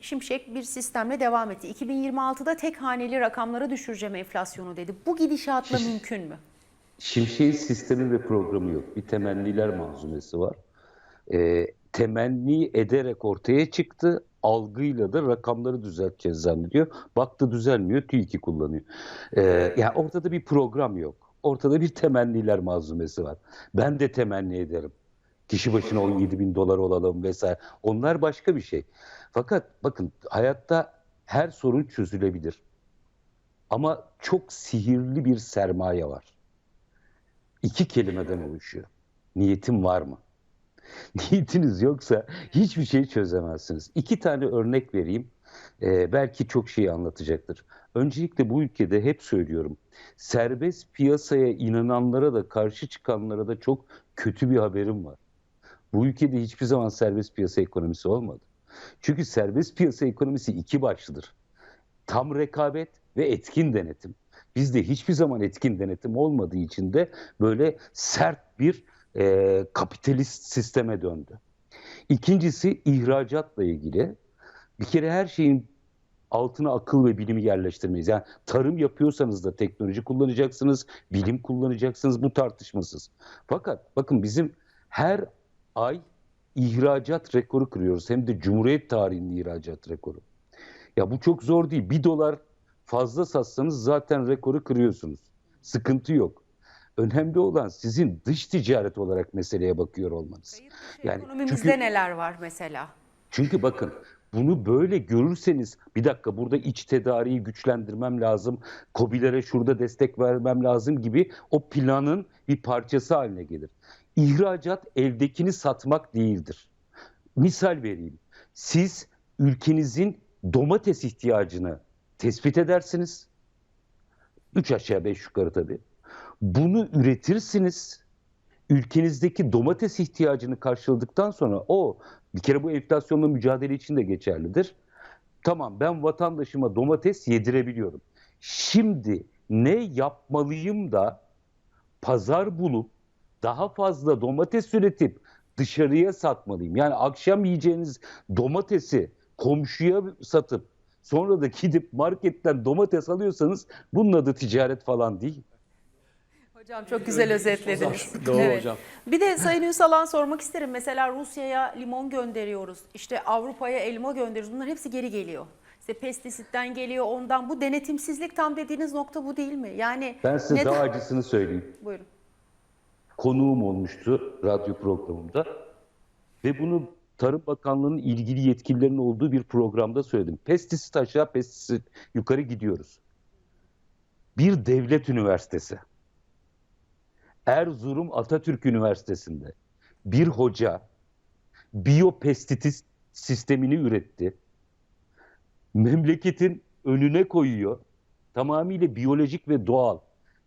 Şimşek bir sistemle devam etti. 2026'da tek haneli rakamlara düşüreceğim enflasyonu dedi. Bu gidişatla mümkün mü? Şimşek'in sistemi ve programı yok. Bir temenniler manzumesi var. Ee, temenni ederek ortaya çıktı. Algıyla da rakamları düzelteceğiz zannediyor. Baktı düzelmiyor, TÜİK'i kullanıyor. Ee, yani ortada bir program yok. Ortada bir temenniler manzumesi var. Ben de temenni ederim. Kişi başına 17 bin dolar olalım vesaire. Onlar başka bir şey. Fakat bakın hayatta her sorun çözülebilir. Ama çok sihirli bir sermaye var. İki kelimeden oluşuyor. Niyetin var mı? Niyetiniz yoksa hiçbir şey çözemezsiniz. İki tane örnek vereyim. Ee, belki çok şey anlatacaktır. Öncelikle bu ülkede hep söylüyorum. Serbest piyasaya inananlara da karşı çıkanlara da çok kötü bir haberim var. Bu ülkede hiçbir zaman serbest piyasa ekonomisi olmadı. Çünkü serbest piyasa ekonomisi iki başlıdır. Tam rekabet ve etkin denetim. Bizde hiçbir zaman etkin denetim olmadığı için de böyle sert bir e, kapitalist sisteme döndü. İkincisi ihracatla ilgili. Bir kere her şeyin altına akıl ve bilimi yerleştirmeyiz. Yani tarım yapıyorsanız da teknoloji kullanacaksınız, bilim kullanacaksınız. Bu tartışmasız. Fakat bakın bizim her ay ihracat rekoru kırıyoruz. Hem de Cumhuriyet tarihinin ihracat rekoru. Ya bu çok zor değil. Bir dolar fazla satsanız zaten rekoru kırıyorsunuz. Sıkıntı yok. Önemli olan sizin dış ticaret olarak meseleye bakıyor olmanız. Yani Ekonomimizde çünkü- neler var mesela? çünkü bakın bunu böyle görürseniz bir dakika burada iç tedariği güçlendirmem lazım, KOBİ'lere şurada destek vermem lazım gibi o planın bir parçası haline gelir. İhracat eldekini satmak değildir. Misal vereyim. Siz ülkenizin domates ihtiyacını tespit edersiniz. Üç aşağı beş yukarı tabii. Bunu üretirsiniz ülkenizdeki domates ihtiyacını karşıladıktan sonra o bir kere bu enflasyonla mücadele için de geçerlidir. Tamam ben vatandaşıma domates yedirebiliyorum. Şimdi ne yapmalıyım da pazar bulup daha fazla domates üretip dışarıya satmalıyım. Yani akşam yiyeceğiniz domatesi komşuya satıp sonra da gidip marketten domates alıyorsanız bunun adı ticaret falan değil. Hocam çok güzel özetlediniz. Doğru hocam. Bir de Sayın Ünsal'an sormak isterim. Mesela Rusya'ya limon gönderiyoruz. İşte Avrupa'ya elma gönderiyoruz. Bunların hepsi geri geliyor. İşte pestisitten geliyor ondan. Bu denetimsizlik tam dediğiniz nokta bu değil mi? Yani Ben size neden- daha acısını söyleyeyim. Buyurun. konuğum olmuştu radyo programımda ve bunu Tarım Bakanlığı'nın ilgili yetkililerinin olduğu bir programda söyledim. Pestisit aşağı, pestisit yukarı gidiyoruz. Bir devlet üniversitesi, Erzurum Atatürk Üniversitesi'nde bir hoca biyopestisit sistemini üretti. Memleketin önüne koyuyor. Tamamıyla biyolojik ve doğal.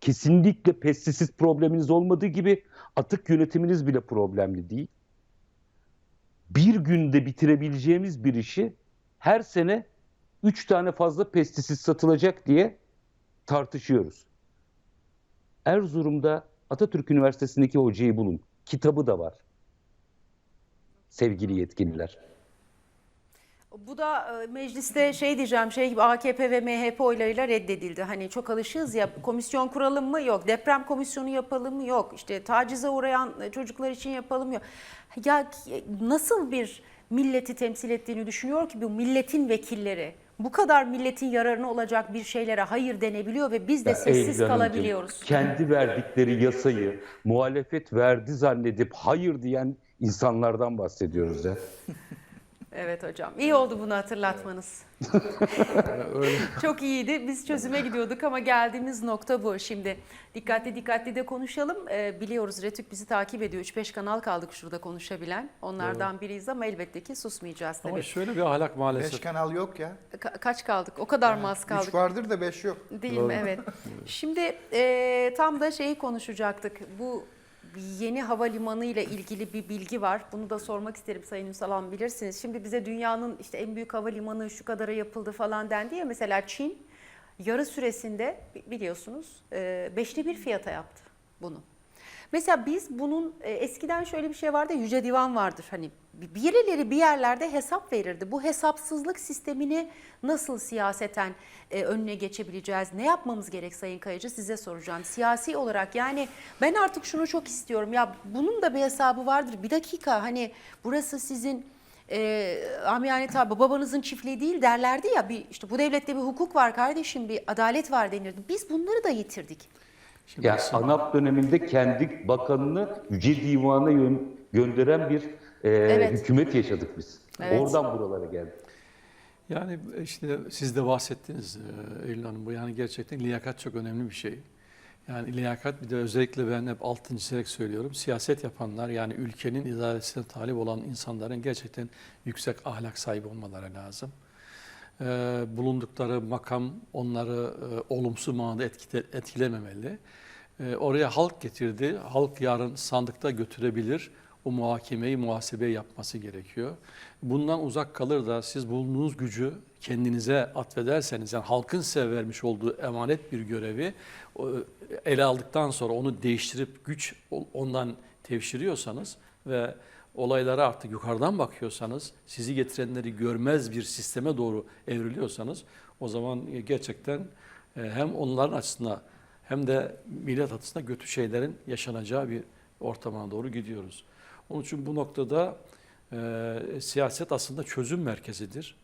Kesinlikle pestisit probleminiz olmadığı gibi atık yönetiminiz bile problemli değil. Bir günde bitirebileceğimiz bir işi her sene 3 tane fazla pestisit satılacak diye tartışıyoruz. Erzurum'da Atatürk Üniversitesi'ndeki hocayı bulun. Kitabı da var. Sevgili yetkililer. Bu da e, mecliste şey diyeceğim şey gibi AKP ve MHP oylarıyla reddedildi. Hani çok alışığız ya komisyon kuralım mı? Yok. Deprem komisyonu yapalım mı? Yok. İşte tacize uğrayan çocuklar için yapalım mı? Yok. Ya nasıl bir milleti temsil ettiğini düşünüyor ki bu milletin vekilleri bu kadar milletin yararına olacak bir şeylere hayır denebiliyor ve biz de Ya sessiz Eylül kalabiliyoruz. Kendi verdikleri yasayı muhalefet verdi zannedip hayır diyen insanlardan bahsediyoruz ya. Evet hocam. İyi oldu bunu hatırlatmanız. Öyle. Çok iyiydi. Biz çözüme gidiyorduk ama geldiğimiz nokta bu. Şimdi dikkatli dikkatli de konuşalım. Ee, biliyoruz Retük bizi takip ediyor. 3-5 kanal kaldık şurada konuşabilen. Onlardan biriyiz ama elbette ki susmayacağız tabii. Ama şöyle bir ahlak Beş maalesef. kanal yok ya. Ka- kaç kaldık? O kadar mı az kaldık? Üç vardır da beş yok. Değil mi? Evet. Şimdi e, tam da şeyi konuşacaktık. Bu yeni havalimanı ile ilgili bir bilgi var. Bunu da sormak isterim Sayın Ünsalan bilirsiniz. Şimdi bize dünyanın işte en büyük havalimanı şu kadara yapıldı falan dendi ya. Mesela Çin yarı süresinde bi- biliyorsunuz beşte bir fiyata yaptı bunu. Mesela biz bunun e, eskiden şöyle bir şey vardı Yüce Divan vardır. Hani bir- birileri bir yerlerde hesap verirdi. Bu hesapsızlık sistemini nasıl siyaseten e, önüne geçebileceğiz? Ne yapmamız gerek Sayın Kayıcı size soracağım. Siyasi olarak yani ben artık şunu çok istiyorum. Ya bunun da bir hesabı vardır. Bir dakika hani burası sizin e, amiyane tabi babanızın çiftliği değil derlerdi ya bir işte bu devlette bir hukuk var kardeşim bir adalet var denirdi. Biz bunları da yitirdik. Şimdi Yani aslında- ANAP döneminde kendi bakanını Yüce Divan'a yön- gönderen bir e, Evet. hükümet yaşadık biz. Evet. Oradan buralara geldik. Yani işte siz de bahsettiniz e, Eylül Hanım bu yani gerçekten liyakat çok önemli bir şey. Yani liyakat bir de özellikle ben hep altını çizerek söylüyorum. Siyaset yapanlar yani ülkenin idaresine talip olan insanların gerçekten yüksek ahlak sahibi olmaları lazım. E, bulundukları makam onları e, olumsuz manada etkile- etkilememeli. E, oraya halk getirdi. Halk yarın sandıkta götürebilir. O muhakemeyi, muhasebeyi yapması gerekiyor. Bundan uzak kalır da siz bulunduğunuz gücü kendinize atfederseniz, yani halkın size vermiş olduğu emanet bir görevi o, ele aldıktan sonra onu değiştirip güç ondan tevşiriyorsanız ve olaylara artık yukarıdan bakıyorsanız, sizi getirenleri görmez bir sisteme doğru evriliyorsanız o zaman gerçekten e, hem onların açısından hem de millet açısından kötü şeylerin yaşanacağı bir ortama doğru gidiyoruz. Onun için bu noktada e, siyaset aslında çözüm merkezidir.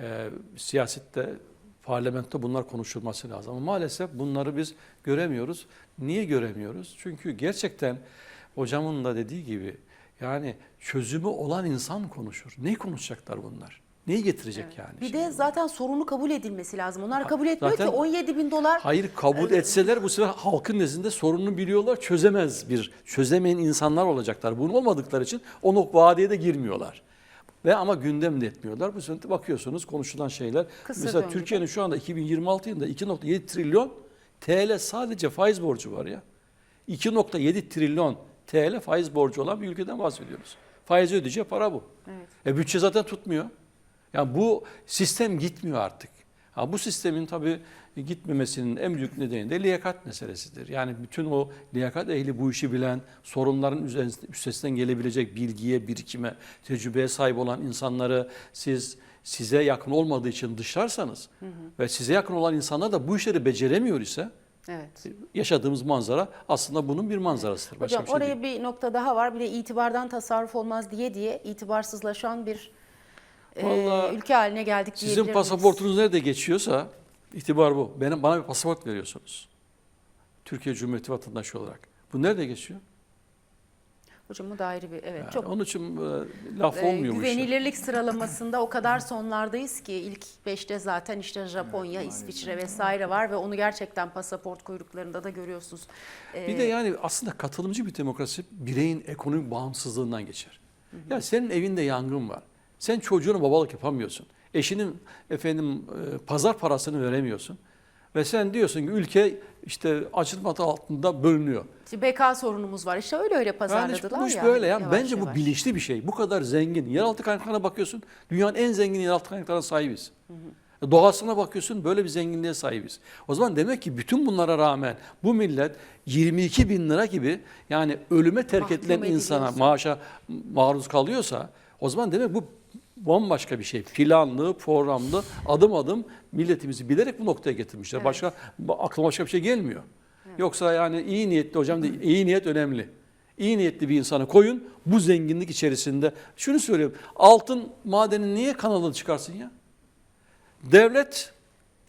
E, siyasette, parlamentte bunlar konuşulması lazım. Ama maalesef bunları biz göremiyoruz. Niye göremiyoruz? Çünkü gerçekten hocamın da dediği gibi yani çözümü olan insan konuşur. Ne konuşacaklar bunlar? Neyi getirecek yani? Bir şimdi? de zaten sorunu kabul edilmesi lazım. Onlar Ha, kabul etmiyor zaten- ki 17 bin dolar. Hayır kabul etseler bu sefer halkın nezdinde sorununu biliyorlar, çözemez bir, çözemeyen insanlar olacaklar. Bunu olmadıkları için o vadeye de girmiyorlar. Ve ama gündem de etmiyorlar. Bu sefer bakıyorsunuz konuşulan şeyler. Kısa mesela. Türkiye'nin şu anda 2026 yılında 2.7 trilyon TL sadece faiz borcu var ya. 2.7 trilyon TL faiz borcu olan bir ülkeden bahsediyoruz. Faizi ödeyeceği para bu. Evet. E bütçe zaten tutmuyor. Yani bu sistem gitmiyor artık. Ha, bu sistemin tabii gitmemesinin en büyük nedeni de liyakat meselesidir. Yani bütün o liyakat ehli bu işi bilen, sorunların üstesinden gelebilecek bilgiye, birikime, tecrübeye sahip olan insanları siz size yakın olmadığı için dışlarsanız ve size yakın olan insanlar da bu işleri beceremiyor ise Evet. yaşadığımız manzara aslında bunun bir manzarasıdır. Başka Hocam bir şey oraya değil. bir nokta daha var. Bir de itibardan tasarruf olmaz diye diye itibarsızlaşan bir e, Vallahi ülke haline geldik Sizin diyebilir miyiz? pasaportunuz nerede geçiyorsa itibar bu. Benim bana bir pasaport veriyorsunuz. Türkiye Cumhuriyeti vatandaşı olarak. Bu nerede geçiyor? Hocam o da ayrı bir evet Yani çok onun için e, laf e, olmuyor güvenilirlik sıralamasında o kadar sonlardayız ki ilk 5'te zaten işte Japonya, İsviçre vesaire var ve onu gerçekten pasaport kuyruklarında da görüyorsunuz. E, Bir de yani aslında katılımcı bir demokrasi bireyin ekonomik bağımsızlığından geçer. Ya senin evinde yangın var. Sen çocuğuna babalık yapamıyorsun. Eşinin efendim e, pazar parasını veremiyorsun. Ve sen diyorsun ki ülke işte açılma altında bölünüyor. işte BK sorunumuz var. İşte öyle öyle Yani pazarladılar bu iş ya. böyle ya. yavaş Bence bu yavaş. bilinçli bir şey. Bu kadar zengin. Yeraltı kaynaklarına bakıyorsun. Dünyanın en zengin yeraltı kaynaklarına sahibiz. Doğasına bakıyorsun böyle bir zenginliğe sahibiz. O zaman demek ki bütün bunlara rağmen bu millet 22 bin lira gibi yani ölüme terk Mahkum edilen insana ediliyorsa. maaşa maruz kalıyorsa o zaman demek bu bambaşka bir şey. Planlı, programlı, adım adım milletimizi bilerek bu noktaya getirmişler. Evet. Başka aklıma başka bir şey gelmiyor. Yoksa yani iyi niyetli hocam de iyi niyet önemli. İyi niyetli bir insana koyun bu zenginlik içerisinde. Şunu söylüyorum. Altın madenini niye kanalını çıkarsın ya? Devlet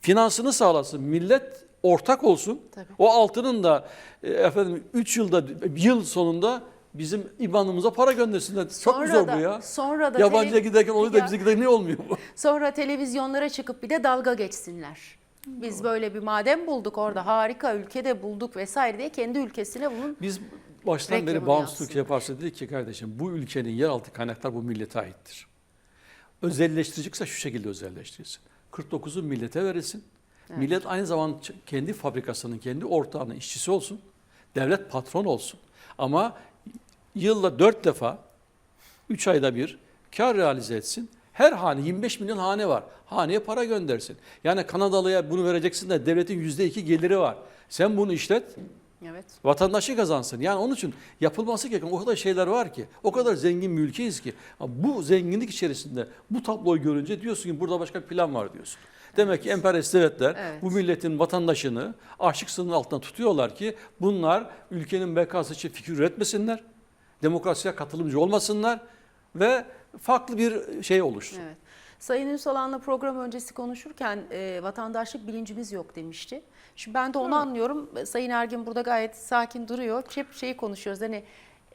finansını sağlasın. Millet ortak olsun. Tabii. O altının da e, efendim 3 yılda yıl sonunda bizim IBAN'ımıza para göndersinler. Çok Sonra mu zor da- bu ya? sonra da Yabancıya giderken oluyor da bize giderken niye olmuyor bu? Sonra televizyonlara çıkıp bir de dalga geçsinler. Biz böyle bir maden bulduk orada harika ülkede bulduk vesaire diye kendi ülkesine bunun Biz baştan beri Reklamını bağımsızlık yapsınlar. yaparsa dedik ki kardeşim bu ülkenin yeraltı kaynaklar bu millete aittir. Özelleştirecekse şu şekilde özelleştirilsin. 49'u millete verilsin. Millet aynı zamanda ç- kendi fabrikasının, kendi ortağının işçisi olsun. Devlet patron olsun. Ama yılda dört defa, üç ayda bir kar realize etsin. Her hane, 25 milyon hane var. Haneye para göndersin. Yani Kanadalı'ya bunu vereceksin de devletin yüzde iki geliri var. Sen bunu işlet, Evet. Vatandaşı kazansın. Yani onun için yapılması gereken o kadar şeyler var ki. O kadar zengin bir ülkeyiz ki. Bu zenginlik içerisinde bu tabloyu görünce diyorsun ki burada başka bir plan var diyorsun. Demek ki emperyalist devletler Evet. bu milletin vatandaşını açlık sınırının altına tutuyorlar ki bunlar ülkenin bekası için fikir üretmesinler. Demokrasiye katılımcı olmasınlar ve farklı bir şey oluşsun. Evet. Sayın Ünsalan'la program öncesi konuşurken e, vatandaşlık bilincimiz yok demişti. Şimdi ben de onu anlıyorum. Sayın Ergin burada gayet sakin duruyor. Hep şeyi konuşuyoruz. Hani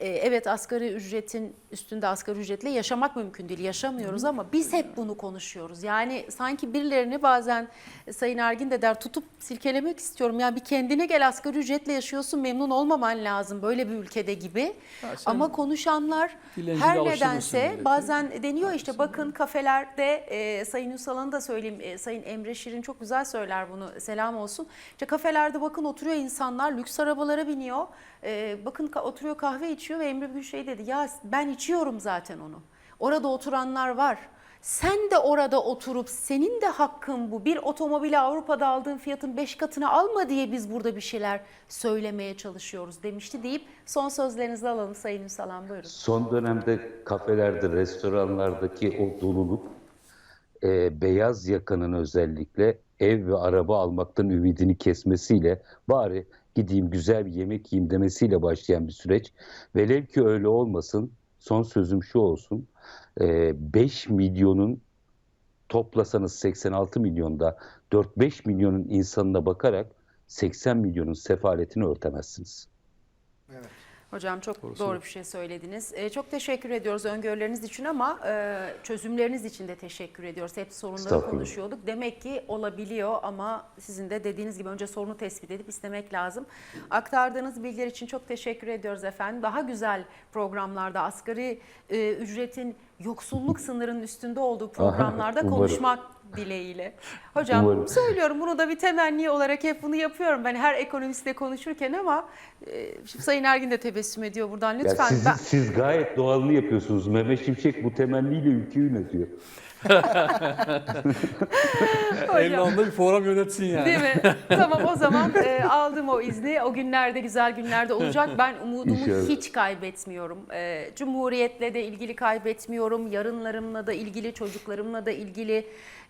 e, evet asgari ücretin üstünde asgari ücretle yaşamak mümkün değil. Yaşamıyoruz ama biz hep bunu konuşuyoruz. Yani sanki birilerini bazen e, Sayın Ergin de der tutup silkelemek istiyorum. Yani bir kendine gel asgari ücretle yaşıyorsun memnun olmaman lazım böyle bir ülkede gibi. Ya sen Ama konuşanlar her nedense bazen deniyor işte bakın kafelerde e, Sayın Ünsal'ın da söyleyeyim e, Sayın Emre Şirin çok güzel söyler bunu selam olsun. İşte kafelerde bakın oturuyor insanlar lüks arabalara biniyor. E, bakın oturuyor kahve içiyor ve Emre bir şey dedi ya ben içiyorum zaten onu. Orada oturanlar var. Sen de orada oturup senin de hakkın bu. Bir otomobili Avrupa'da aldığın fiyatın 5 katını alma diye biz burada bir şeyler söylemeye çalışıyoruz demişti deyip son sözlerinizi alalım Sayın Ünsalan buyurun. Son dönemde kafelerde, restoranlardaki o doluluk e, beyaz yakanın özellikle ev ve araba almaktan ümidini kesmesiyle bari gideyim güzel bir yemek yiyeyim demesiyle başlayan bir süreç. Velev ki öyle olmasın, son sözüm şu olsun. E, 5 milyonun toplasanız 86 milyonda 4-5 milyonun insanına bakarak 80 milyonun sefaletini örtemezsiniz. Hocam çok Doğru doğru bir şey söylediniz. Ee, çok teşekkür ediyoruz öngörüleriniz için ama e, çözümleriniz için de teşekkür ediyoruz. Hep sorunları konuşuyorduk. Demek ki olabiliyor ama sizin de dediğiniz gibi önce sorunu tespit edip istemek lazım. Aktardığınız bilgiler için çok teşekkür ediyoruz efendim. Daha güzel programlarda asgari e, ücretin yoksulluk sınırının üstünde olduğu programlarda umarım. konuşmak dileğiyle. Hocam Umarım. söylüyorum bunu da bir temenni olarak hep bunu yapıyorum. Ben her ekonomistle konuşurken ama e, şimdi Sayın Ergin de tebessüm ediyor buradan Ya lütfen. siz, ben, siz gayet doğalını yapıyorsunuz. Mehmet Şimşek bu temenniyle ülkeyi yönetiyor. Elvan'da bir program yönetsin yani. Değil mi? tamam o zaman e, aldım o izni. O günlerde güzel günlerde olacak. Ben umudumu İnşallah. hiç kaybetmiyorum. E, Cumhuriyetle de ilgili kaybetmiyorum. Yarınlarımla da ilgili, çocuklarımla da ilgili.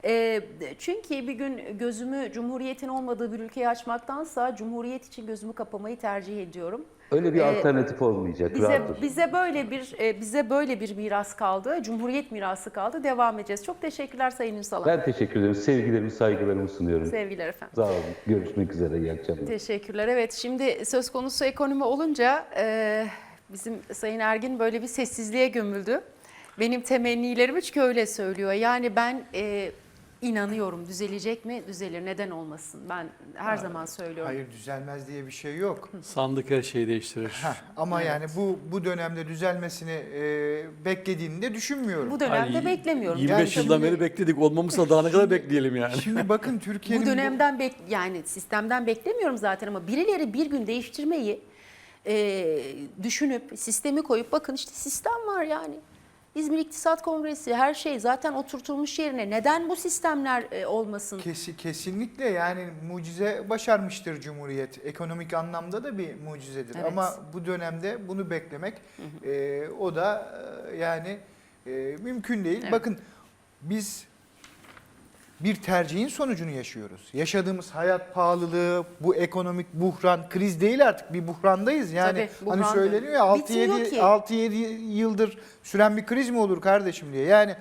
E, çünkü bir gün gözümü Cumhuriyetin olmadığı bir ülkeye açmaktansa Cumhuriyet için gözümü kapamayı tercih ediyorum. Öyle bir Ee, alternatif olmayacak. Bize bize böyle bir bize böyle bir miras kaldı. Cumhuriyet mirası kaldı. Devam edeceğiz. Çok teşekkürler Sayın Ünsal'a. Ben teşekkür ederim. Sevgilerimi, saygılarımı sunuyorum. Sevgiler efendim. Sağ olun. Görüşmek üzere. İyi akşamlar. Teşekkürler. Evet şimdi söz konusu ekonomi olunca e, bizim Sayın Ergin böyle bir sessizliğe gömüldü. Benim temennilerimi çünkü öyle söylüyor. Yani ben e, inanıyorum düzelecek mi? Düzelir. Neden olmasın? Ben her zaman söylüyorum. Hayır düzelmez diye bir şey yok. Sandık her şeyi değiştirir. Heh, ama yani bu bu dönemde düzelmesini e, beklediğini de düşünmüyorum. Bu dönemde Yani beklemiyorum. 25 Yani yıldan şimdi- beri bekledik. Olmamışsa daha ne kadar bekleyelim yani. Şimdi bakın Türkiye'nin Bu bu- dönemden bek yani sistemden beklemiyorum zaten ama birileri bir gün değiştirmeyi e, düşünüp sistemi koyup bakın işte sistem var yani. İzmir İktisat Kongresi her şey zaten oturtulmuş yerine neden bu sistemler e, olmasın? Kesi, kesinlikle yani mucize başarmıştır Cumhuriyet. Ekonomik anlamda da bir mucizedir. Evet. Ama bu dönemde bunu beklemek e, o da e, yani e, mümkün değil. Evet. Bakın biz bir tercihin sonucunu yaşıyoruz. Yaşadığımız hayat pahalılığı, bu ekonomik buhran, kriz değil artık bir buhrandayız. Yani Tabii, hani buhran söyleniyor ya Bitmiyor 6-7 ki. 6-7 yıldır süren bir kriz mi olur kardeşim diye. Yani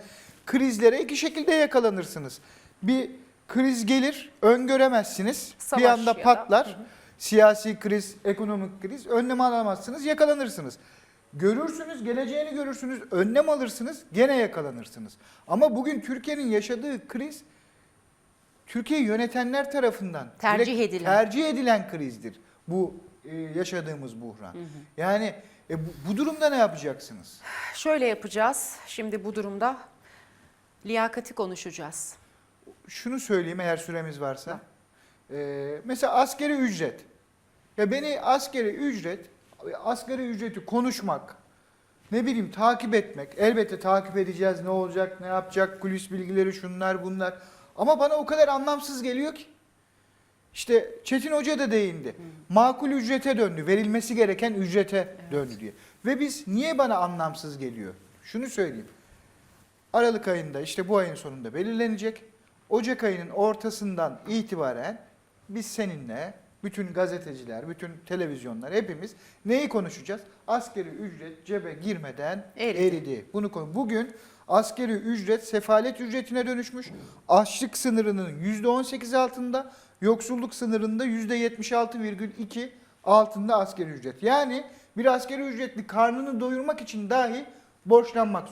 krizlere iki şekilde yakalanırsınız. Bir kriz gelir, öngöremezsiniz. Savaş bir anda da- patlar. Hı hı. Siyasi kriz, ekonomik kriz önlem alamazsınız, yakalanırsınız. Görürsünüz, geleceğini görürsünüz, önlem alırsınız, gene yakalanırsınız. Ama bugün Türkiye'nin yaşadığı kriz Türkiye'yi yönetenler tarafından Tercih edilen. tercih edilen krizdir. Bu e, yaşadığımız buhran. Yani e, bu, bu durumda ne yapacaksınız? Şöyle yapacağız. Şimdi bu durumda liyakati konuşacağız. Şunu söyleyeyim eğer süremiz varsa. E, mesela askeri ücret. Ya beni askeri ücret, asgari ücreti konuşmak, ne bileyim takip etmek. Elbette takip edeceğiz ne olacak, ne yapacak, kulis bilgileri şunlar bunlar. Ama bana o kadar anlamsız geliyor ki. İşte Çetin Hoca da değindi. Makul ücrete döndü, verilmesi gereken ücrete döndü diye. Ve biz niye bana anlamsız geliyor? Şunu söyleyeyim. Aralık ayında işte bu ayın sonunda belirlenecek. Ocak ayının ortasından itibaren biz seninle, bütün gazeteciler, bütün televizyonlar hepimiz neyi konuşacağız? Askeri ücret cebe girmeden Eridi. eridi. Bunu konu. Bugün askeri ücret sefalet ücretine dönüşmüş. Açlık sınırının %18 altında, yoksulluk sınırında %76,2 altında askeri ücret. Yani bir askeri ücretli karnını doyurmak için dahi borçlanmak